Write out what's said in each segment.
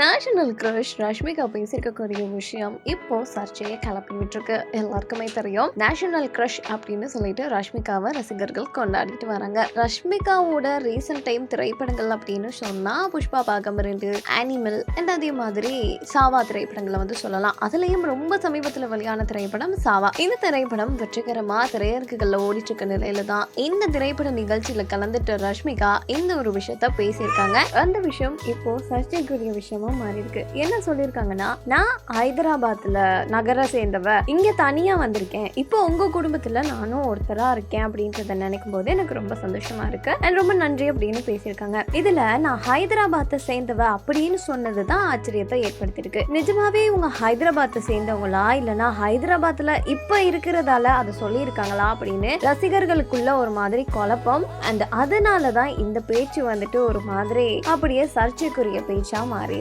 National crush Rashmika பேசியிருக்கக்கூடிய விஷயம் இப்போ சர்ச்சையை கிளப்பிட்டு இருக்கு எல்லாருக்குமே தெரியும். நேஷனல் கிரஷ் அப்படின்னு சொல்லிட்டு ரஷ்மிகாவை ரசிகர்கள் கொண்டாடிட்டு வராங்க. ரஷ்மிகாவோட ரீசெண்ட் டைம் திரைப்படங்கள் அப்படின்னு சொன்னா புஷ்பா பாகம் ரெண்டு அனிமல் அண்ட் அதே மாதிரி சாவா திரைப்படங்களை வந்து சொல்லலாம். அதுலயும் ரொம்ப சமீபத்தில் வெளியான திரைப்படம் சாவா. இந்த திரைப்படம் வெற்றிகரமா திரையரங்குகளில் ஓடிட்டு இருக்க நிலையில தான் இந்த திரைப்பட நிகழ்ச்சியில கலந்துட்டு ரஷ்மிகா இந்த ஒரு விஷயத்த பேசியிருக்காங்க. அந்த விஷயம் இப்போ சர்ச்சைக்குரிய விஷயமா மாறி இருக்கு. என்ன சொல்லியிருக்காங்கன்னா நான் ஹைதராபாத்தில் நகர சேர்ந்தவ இங்கே தனியாக வந்திருக்கேன். இப்போ உங்க குடும்பத்தில் நானும் ஒருத்தராக இருக்கேன் அப்படின்றத நினைக்கும் போது எனக்கு ரொம்ப சந்தோஷமா இருக்கு. அண்ட் ரொம்ப நன்றி அப்படின்னு பேசியிருக்காங்க. இதில் நான் ஹைதராபாத்தை சேர்ந்தவ அப்படின்னு சொன்னது தான் ஆச்சரியத்தை ஏற்படுத்தியிருக்கு. நிஜமாவே இவங்க ஹைதராபாத்தை சேர்ந்தவங்களா? இல்லைனா ஹைதராபாத்தில் இப்போ இருக்கிறதால அதை சொல்லியிருக்காங்களா அப்படின்னு ரசிகர்களுக்குள்ள ஒரு மாதிரி குழப்பம். அண்ட் அதனால தான் இந்த பேச்சு வந்துட்டு ஒரு மாதிரி அப்படியே சர்ச்சைக்குரிய பேச்சாக மாறி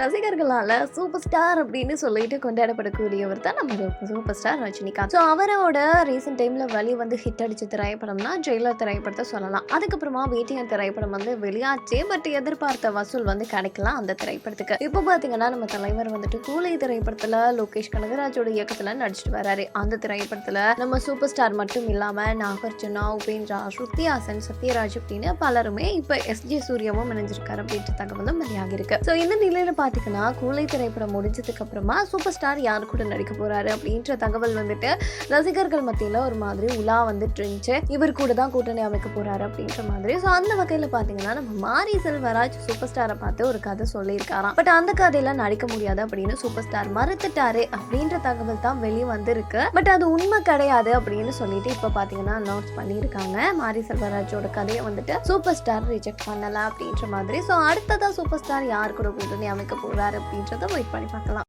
ரசிகர்களால் சூப்பர் ஸ்டார் அப்படின்னு சொல்லிட்டு கொண்டாடப்படக்கூடியவர் தான் நம்ம சூப்பர் ஸ்டார் ரஜினிகாந்த். ஸோ அவரோட ரீசெண்ட் டைமில் வழி வந்து ஹிட் அடிச்ச திரைப்படம்னா ஜெயிலர் திரைப்படத்தை சொல்லலாம். அதுக்கப்புறமா வேட்டியன் திரைப்படம் வந்து வெளியாச்சு. பட் எதிர்பார்த்த வசூல் வந்து கிடைக்கலாம் அந்த திரைப்படத்துக்கு. இப்போ பார்த்தீங்கன்னா நம்ம தலைவர் வந்துட்டு கூலை திரைப்படத்தில் லோகேஷ் கனகராஜோட இயக்கத்தில் நடிச்சிட்டு வராரு. அந்த திரைப்படத்தில் நம்ம சூப்பர் ஸ்டார் மட்டும் இல்லாமல் நாகார்ஜுனா உபேந்திரா ஸ்ருத்திஹாசன் சத்யராஜ் அப்படின்னு பலருமே இப்போ எஸ் ஜே சூர்யாவும் இணைஞ்சிருக்காரு அப்படின்ற தகவலும் வெளியாகிருக்கு ஸோ இந்த நிலையில் பாத்தீங்கன்னா கூலை திரைப்படம் முடிஞ்சதுக்கு அப்புறமா சூப்பர் ஸ்டார் யார் கூட நடிக்க போகிறாரு அப்படின்ற தகவல் வந்துட்டு ரசிகர்கள் மத்தியில் ஒரு மாதிரி உலா வந்துட்டு இருந்துச்சு. இவர் கூட தான் கூட்டணி அமைக்க போகிறாரு அப்படின்ற மாதிரி. ஸோ அந்த வகையில் பார்த்தீங்கன்னா நம்ம மாரி செல்வராஜ் சூப்பர் ஸ்டாரை பார்த்து ஒரு கதை சொல்லியிருக்காராம். பட் அந்த கதையெல்லாம் நடிக்க முடியாது அப்படின்னு சூப்பர் ஸ்டார் மறுத்துட்டாரு அப்படின்ற தகவல் தான் வெளியே வந்திருக்கு. பட் அது உண்மை கிடையாது அப்படின்னு சொல்லிட்டு இப்போ பார்த்தீங்கன்னா அனௌன்ஸ் பண்ணியிருக்காங்க. மாரி செல்வராஜோட கதையை வந்துட்டு சூப்பர் ஸ்டார் ரிஜெக்ட் பண்ணலாம் அப்படின்ற மாதிரி. ஸோ அடுத்ததான் சூப்பர் ஸ்டார் யார் கூட கூட்டணி அமைக்க போகிறார் அப்படின்றத வெயிட் பண்ணி பார்க்கலாம்.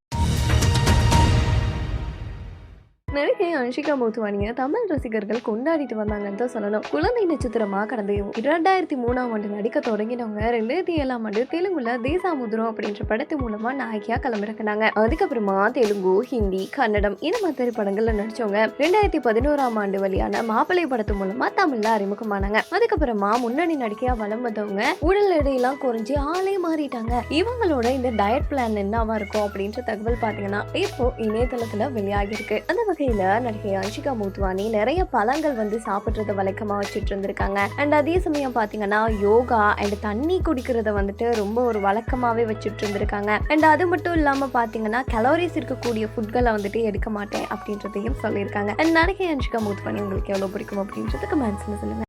நடிகை அன்ஷிகா மோத்வானியை தமிழ் ரசிகர்கள் கொண்டாடிட்டு வந்தாங்கன்னு தான் சொல்லணும். குழந்தை நட்சத்திரமா கடந்த இரண்டாயிரத்தி மூணாம் ஆண்டு நடிக்க தொடங்கினவங்க ரெண்டாயிரத்தி ஏழாம் ஆண்டு தெலுங்குல தேசாமுத்ரம் அப்படின்ற படத்து மூலமா நாயகியா களமிறக்கினாங்க. அதுக்கப்புறமா தெலுங்கு ஹிந்தி கன்னடம் இந்த மாதிரி திரைப்படங்கள்ல நடிச்சவங்க ரெண்டாயிரத்தி பதினோராம் ஆண்டு வழியான மாப்பிள்ளை படத்து மூலமா தமிழ்ல அறிமுகமானாங்க. அதுக்கப்புறமா முன்னணி நடிகையா வளம் வந்தவங்க உடல் எடையெல்லாம் குறைஞ்சி ஆளே மாறிட்டாங்க. இவங்களோட இந்த டயட் பிளான் என்னவா இருக்கும் அப்படின்ற தகவல் பாத்தீங்கன்னா இப்போ இணையதளத்துல வெளியாகிருக்கு அந்த வகையில் நடிகை அன்ஷிகா மூத்வானி நிறைய பழங்கள் வந்து சாப்பிட்றத வழக்கமா வச்சுட்டு இருந்திருக்காங்க. அண்ட் அதே சமயம் பாத்தீங்கன்னா யோகா அண்ட் தண்ணி குடிக்கிறத வந்துட்டு ரொம்ப ஒரு வழக்கமாவே வச்சுட்டு இருந்திருக்காங்க. அண்ட் அது மட்டும் இல்லாம பாத்தீங்கன்னா கலோரிஸ் இருக்கக்கூடிய ஃபுட்களை வந்துட்டு எடுக்க மாட்டேன் அப்படின்றதையும் சொல்லியிருக்காங்க. அண்ட் நடிகை அன்ஷிகா மூத்வானி உங்களுக்கு எவ்வளவு பிடிக்கும் அப்படின்றது கமெண்ட்ஸ்ல சொல்லுங்க.